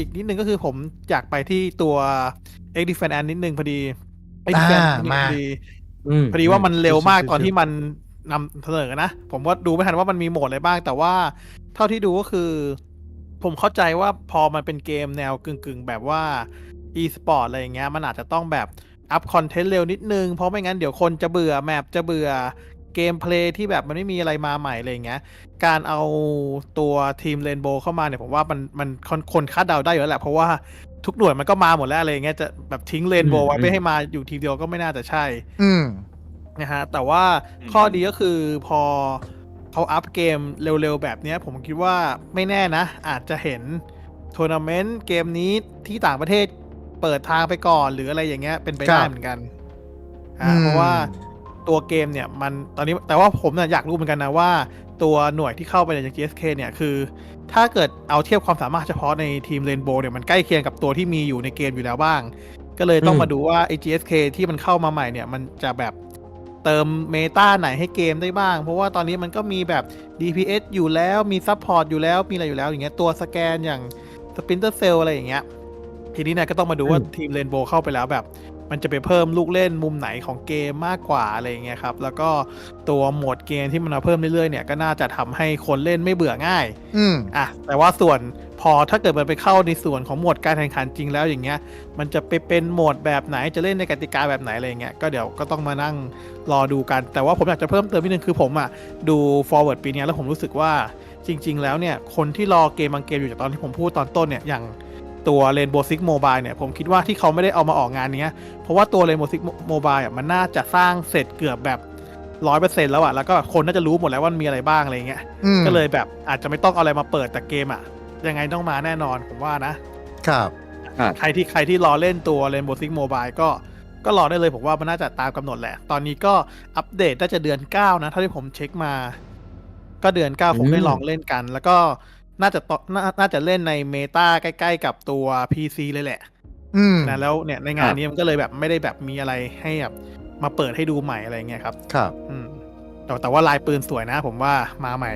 อีกนิดนึงก็คือผมอยากไปที่ตัว X Defense Ant นิดนึงพอดี X อ่า Defense นิดนึงมาพอดีอืมพอดีว่ามันเร็วมากชิวๆตอนที่มันนำเสนอนะ ผมก็ดูไม่ทันว่ามันมีโหมดอะไรบ้าง แต่ว่าเท่าที่ดูก็คือ ผมเข้าใจว่าพอมันเป็นเกมแนวกึ่งๆ แบบว่า e-sport อะไรอย่างเงี้ยมันอาจจะต้องแบบอัพคอนเทนต์เร็วนิดนึง เพราะไม่งั้นเดี๋ยวคนจะเบื่อแมปจะเบื่อ เกมเพลย์ที่แบบมันไม่มีอะไรมาใหม่อะไรอย่างเงี้ย การเอาตัวทีมเรนโบว์เข้ามาเนี่ยผมว่ามันมันคนคนคาดเดาได้อยู่แล้วแหละ เพราะว่าทุกหน่วยมันก็มาหมดแล้วอะไรอย่างเงี้ยจะแบบทิ้งเรนโบว์ไว้อืมไม่ให้มาอยู่ทีมเดียวก็ไม่น่าจะใช่ อืมนะฮะแต่ว่าข้อดีก็คือพอเขาอัพเกมเร็วๆแบบเนี้ยผมคิดว่าไม่แน่นะ อาจจะเห็นทัวร์นาเมนต์เกมนี้ที่ต่างประเทศเปิดทางไปก่อนหรืออะไรอย่างเงี้ยเป็นไปครัได้บเหมือนกันอือะมเพราะว่า ตัวเกมเนี่ยมันตอนนี้แต่ว่าผมเนี่ยอยากรู้เหมือนกันนะว่า ตัวหน่วยที่เข้าไปใน GSK เนี่ยคือ ถ้าเกิดเอาเทียบความสามารถเฉพาะในทีมเรนโบว์เนี่ยมันใกล้เคียงกับตัวที่มีอยู่ในเกมอยู่แล้วบ้าง ก็เลยต้องอืมมาดูว่าไอ้ GSK ที่มันเข้ามาใหม่เนี่ยมันจะแบบเติมเมตาไหนให้เกมได้บ้าง เพราะว่าตอนนี้มันก็มีแบบ DPS อยู่แล้วมีซัพพอร์ตอยู่แล้วมีอะไรอยู่แล้วอย่างเงี้ยตัวสแกนอย่างสปินเตอร์เซลอะไรอย่างเงี้ยทีนี้เนี่ยก็ต้องมาดูว่าอืมทีมเรนโบว์เข้าไปแล้วแบบ มันจะไปเพิ่มลูกเล่นมุมไหนของเกมมากกว่าอะไรอย่างเงี้ยครับ แล้วก็ตัวโหมดเกมที่มันมาเพิ่มเรื่อยๆเนี่ยก็น่าจะทำให้คนเล่นไม่เบื่อง่าย อืมอะแต่ว่าส่วนพอถ้าเกิดมันไปเข้าในส่วนของโหมดการแข่งขันจริงแล้วอย่างเงี้ย มันจะไปเป็นโหมดแบบไหนจะเล่นในกติกาแบบไหนอะไรอย่างเงี้ยก็เดี๋ยวก็ต้องมานั่งรอดูกัน แต่ว่าผมอยากจะเพิ่มเติมนิดนึงคือผมอะดู forward ปีเนี้ยแล้วผมรู้สึกว่าจริง ๆ แล้วเนี่ยคนที่รอเกมบางเกมอยู่จากตอนที่ผมพูดตอนต้นเนี่ยอย่าง ตัว Rainbow Six Mobile เนี่ย ผมคิดว่าที่เขาไม่ได้เอามาออกงานเนี้ย เพราะว่าตัว Rainbow Six Mobile อะมันน่าจะสร้างเสร็จเกือบแบบร้อยเปอร์เซ็นต์แล้วอะแล้วก็คนน่าจะรู้หมดแล้วว่ามันมีอะไรบ้างอะไรอย่างเงี้ยอืมก็เลยแบบอาจจะไม่ต้องเอาอะไรมาเปิดแต่เกมอะยังไงต้องมาแน่นอนผมว่านะครับใครที่ใครที่รอเล่นตัว Rainbow Six Mobile ก็ก็รอได้เลยผมว่ามันน่าจะตามกำหนดแหละ ตอนนี้ก็อัปเดตน่าจะเดือน 9 นะเท่าที่ผมเช็คมา ก็เดือน 9 ผมได้อืมลองเล่นกัน แล้วก็ น่าจะต่อนาน่าจะเล่นในเมตาใกล้ๆกับตัว PC เลยแหละอืมนะแล้วเนี่ยในงานนี้มันก็เลยแบบไม่ได้แบบมีอะไรให้แบบมาเปิดให้ดูใหม่อะไรเงี้ยครับ ครับ อืมแต่แต่ว่าลายปืนสวยนะผมว่ามาใหม่